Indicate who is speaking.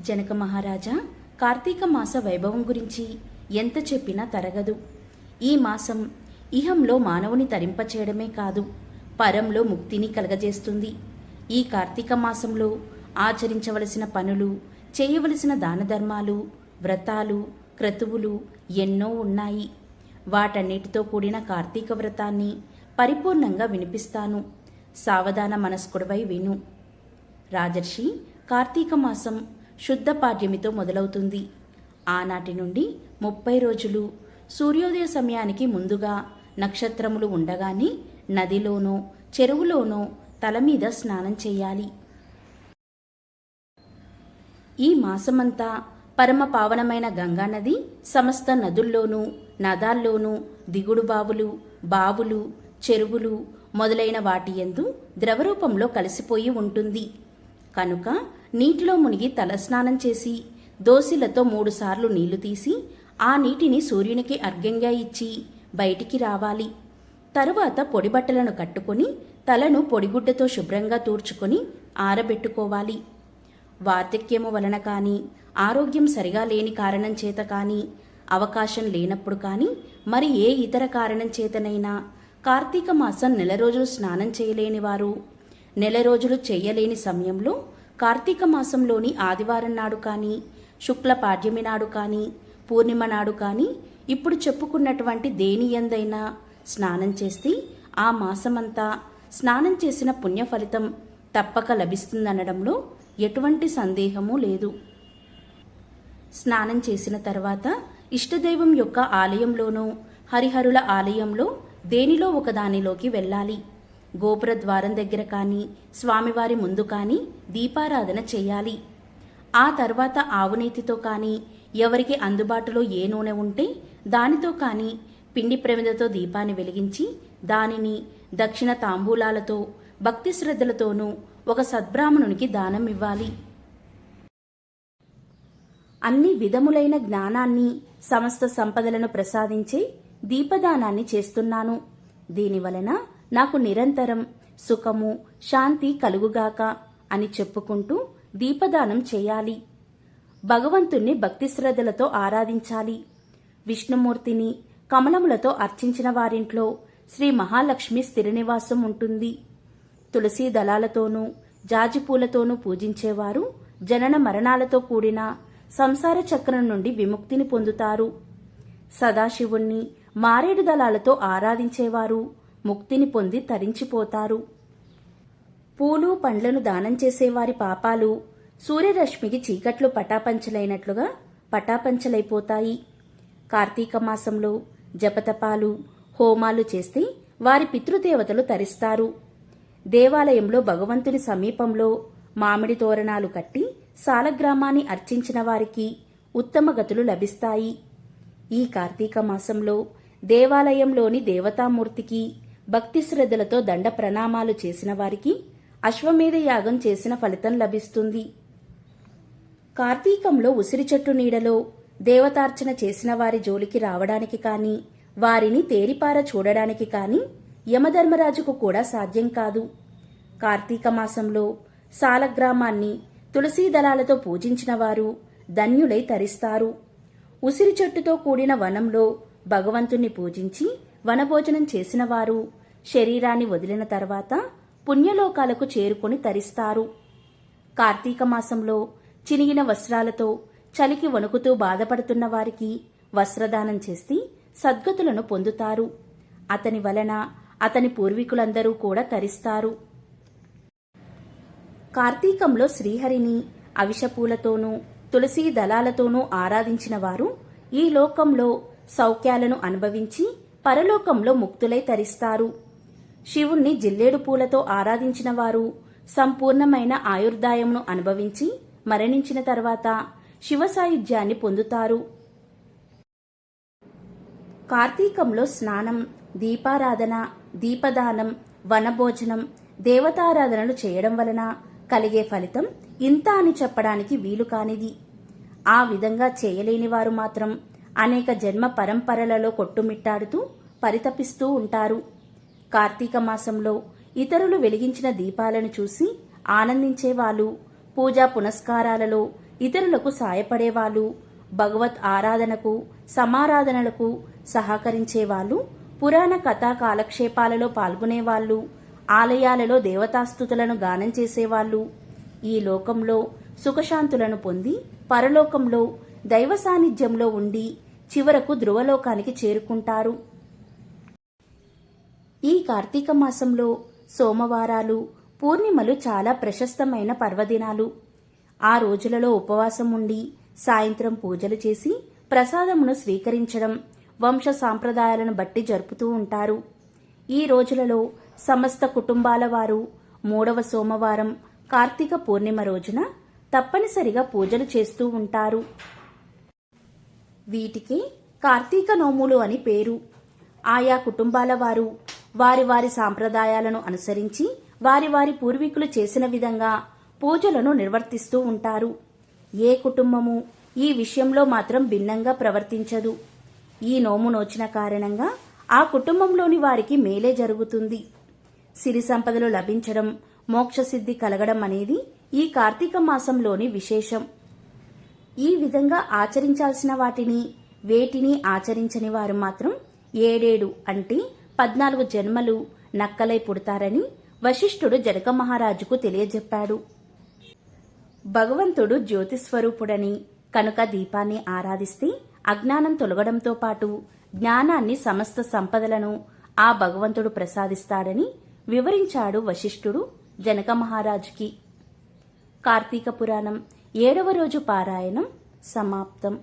Speaker 1: జనక మహారాజా కార్తీక మాస వైభవం గురించి ఎంత చెప్పినా తరగదు. ఈ మాసం ఇహంలో మానవుని తరింపచేయడమే కాదు పరంలో ముక్తిని కలగజేస్తుంది. ఈ కార్తీక మాసంలో ఆచరించవలసిన పనులు చేయవలసిన దానధర్మాలు వ్రతాలు క్రతువులు ఎన్నో ఉన్నాయి. వాటన్నిటితో కూడిన కార్తీక వ్రతాన్ని పరిపూర్ణంగా వినిపిస్తాను. సావధాన మనస్కుడవై విను. రాజర్షి కార్తీక మాసం శుద్ధ పాడ్యమితో మొదలవుతుంది. ఆనాటి నుండి ముప్పై రోజులు. సూర్యోదయ సమయానికి ముందుగా నక్షత్రములు ఉండగానే నదిలోనో చెరువులోనో తల మీద స్నానం చేయాలి. ఈ మాసమంతా పరమ పావనమైన గంగానది సమస్త నదుల్లోనూ నదాల్లోనూ దిగుడు బావులు బావులు చెరువులు మొదలైన వాటి యందు ద్రవరూపంలో కలిసిపోయి ఉంటుంది. కనుక నీటిలో మునిగి తలస్నానం చేసి దోసిలతో మూడుసార్లు నీళ్ళు తీసి ఆ నీటిని సూర్యునికి అర్ఘ్యంగా ఇచ్చి బయటికి రావాలి. తరువాత పొడి బట్టలను కట్టుకొని తలను పొడిగుడ్డతో శుభ్రంగా తూర్చుకొని ఆరబెట్టుకోవాలి. వార్ధక్యము వలన కానీ ఆరోగ్యం సరిగా లేని కారణం చేత కానీ అవకాశం లేనప్పుడు కానీ మరి ఏ ఇతర కారణం చేతనైనా కార్తీక మాసం నెల రోజులు స్నానం చేయలేని వారు నెల రోజులు చేయలేని సమయంలో కార్తీక మాసంలోని ఆదివారం నాడు కానీ శుక్ల పాడ్యమి నాడు కానీ పూర్ణిమ నాడు కానీ ఇప్పుడు చెప్పుకున్నటువంటి దేని ఎందైనా స్నానం చేస్తే ఆ మాసమంతా స్నానం చేసిన పుణ్య ఫలితం తప్పక లభిస్తుందనడంలో ఎటువంటి సందేహమూ లేదు. స్నానం చేసిన తర్వాత ఇష్టదైవం యొక్క ఆలయంలోనూ హరిహరుల ఆలయంలో దేనిలో ఒకదానిలోకి వెళ్ళాలి? గోపుర ద్వారం దగ్గర కానీ స్వామివారి ముందు కానీ దీపారాధన చేయాలి. ఆ తర్వాత ఆవునేతితో కానీ ఎవరికి అందుబాటులో ఏ నూనె ఉంటే దానితో కానీ పిండి ప్రమిదతో దీపాన్ని వెలిగించి దానిని దక్షిణ తాంబూలాలతో భక్తి శ్రద్ధలతోనూ ఒక సద్బ్రాహ్మణునికి దానం ఇవ్వాలి. అన్ని విధములైన జ్ఞానాన్ని సమస్త సంపదలను ప్రసాదించే దీపదానాన్ని చేస్తున్నాను. దీనివలన నాకు నిరంతరం సుఖము శాంతి కలుగుగాక అని చెప్పుకుంటూ దీపదానం చేయాలి. భగవంతుణ్ణి భక్తి శ్రద్ధలతో ఆరాధించాలి. విష్ణుమూర్తిని కమలములతో అర్చించిన వారింట్లో శ్రీ మహాలక్ష్మి స్థిర నివాసం ఉంటుంది. తులసీ దళాలతోనూ జాజిపూలతోనూ పూజించేవారు జనన మరణాలతో కూడిన సంసార చక్రం నుండి విముక్తిని పొందుతారు. సదాశివుణ్ణి మారేడు దళాలతో ఆరాధించేవారు ముక్తిని పొంది తరించిపోతారు. పూలు పండ్లను దానం చేసేవారి పాపాలు సూర్యరశ్మికి చీకట్లు పటాపంచలైనట్లుగా పటాపంచలైపోతాయి. కార్తీక మాసంలో జపతపాలు హోమాలు చేస్తే వారి పితృదేవతలు తరిస్తారు. దేవాలయంలో భగవంతుని సమీపంలో మామిడి తోరణాలు కట్టి సాలగ్రామాన్ని అర్చించిన వారికి ఉత్తమ గతులు లభిస్తాయి. ఈ కార్తీక మాసంలో దేవాలయంలోని దేవతామూర్తికి భక్తి శ్రద్ధలతో దండ ప్రణామాలు చేసిన వారికి అశ్వమేధ యాగం చేసిన ఫలితం లభిస్తుంది. కార్తీకంలో ఉసిరి చెట్టు నీడలో దేవతార్చన చేసిన వారి జోలికి రావడానికి కానీ వారిని తేరిపార చూడడానికి కానీ యమధర్మరాజుకు కూడా సాధ్యం కాదు. కార్తీక మాసంలో సాలగ్రామాన్ని తులసీ దళాలతో పూజించిన వారు ధన్యులై తరిస్తారు. ఉసిరి చెట్టుతో కూడిన వనంలో భగవంతుణ్ణి పూజించి వనభోజనం చేసిన వారు శరీరాన్ని వదిలిన తర్వాత పుణ్యలోకాలకు చేరుకొని తరిస్తారు. కార్తీక మాసంలో చినిగిన వస్త్రాలతో చలికి వణుకుతూ బాధపడుతున్న వారికి వస్త్రదానం చేసి సద్గతులను పొందుతారు. అతని వలన అతని పూర్వీకులందరూ కూడా తరిస్తారు. కార్తీకంలో శ్రీహరిని అవిషపూలతోనూ తులసీ దళాలతోనూ ఆరాధించిన వారు ఈ లోకంలో సౌఖ్యాలను అనుభవించి పరలోకంలో ముక్తులై తరిస్తారు. శివుణ్ణి జిల్లేడు పూలతో ఆరాధించిన వారు సంపూర్ణమైన ఆయుర్దాయమును అనుభవించి మరణించిన తర్వాత శివ సాయుధ్యాన్ని పొందుతారు. కార్తీకంలో స్నానం దీపారాధన దీపదానం వనభోజనం దేవతారాధనలు చేయడం వలన కలిగే ఫలితం ఇంత అని చెప్పడానికి వీలు కానిది. ఆ విధంగా చేయలేని వారు మాత్రం అనేక జన్మ పరంపరలలో కొట్టుమిట్టాడుతూ పరితపిస్తూ ఉంటారు. కార్తీక మాసంలో ఇతరులు వెలిగించిన దీపాలను చూసి ఆనందించే వాళ్ళు పూజా పునస్కారాలలో ఇతరులకు సాయపడేవాళ్ళు భగవత్ ఆరాధనకు సమారాధనలకు సహకరించేవాళ్ళు పురాణ కథా కాలక్షేపాలలో పాల్గొనేవాళ్ళు ఆలయాలలో దేవతాస్తుతులను గానం చేసేవాళ్ళు. ఈ లోకంలో సుఖశాంతులను పొంది పరలోకంలో దైవ సాన్నిధ్యంలో ఉండి చివరకు ధ్రువలోకానికి చేరుకుంటారు. కార్తీక మాసంలో సోమవారాలు పూర్ణిమలు చాలా ప్రశస్తమైన పర్వదినాలు. ఆ రోజులలో ఉపవాసం ఉండి సాయంత్రం పూజలు చేసి ప్రసాదమును స్వీకరించడం వంశ సాంప్రదాయాలను బట్టి జరుపుతూ ఉంటారు. ఈ రోజులలో సమస్త కుటుంబాల వారు మూడవ సోమవారం కార్తీక పూర్ణిమ రోజున తప్పనిసరిగా పూజలు చేస్తూ ఉంటారు. వీటికి కార్తీక నోములు అని పేరు. ఆయా కుటుంబాల వారు వారి వారి సాంప్రదాయాలను అనుసరించి వారి వారి పూర్వీకులు చేసిన విధంగా పూజలను నిర్వర్తిస్తూ ఉంటారు. ఏ కుటుంబము ఈ విషయంలో మాత్రం భిన్నంగా ప్రవర్తించదు. ఈ నోము నోచిన కారణంగా ఆ కుటుంబంలోని వారికి మేలే జరుగుతుంది. సిరి సంపదలు లభించడం మోక్షసిద్ధి కలగడం అనేది ఈ కార్తీక మాసంలోని విశేషం. ఈ విధంగా ఆచరించాల్సిన వాటిని వేటిని ఆచరించని వారు మాత్రం ఏడేడు అంటే పద్నాలుగు జన్మలు నక్కలై పుడతారని వశిష్ఠుడు జనక మహారాజుకు తెలియజెప్పాడు. భగవంతుడు జ్యోతిస్వరూపుడని కనుక దీపాన్ని ఆరాధిస్తే అజ్ఞానం తొలగడంతో పాటు జ్ఞానాన్ని సమస్త సంపదలను ఆ భగవంతుడు ప్రసాదిస్తాడని వివరించాడు వశిష్ఠుడు జనక మహారాజుకి కార్తీక పురాణం ఏడవ రోజు పారాయణం సమాప్తం.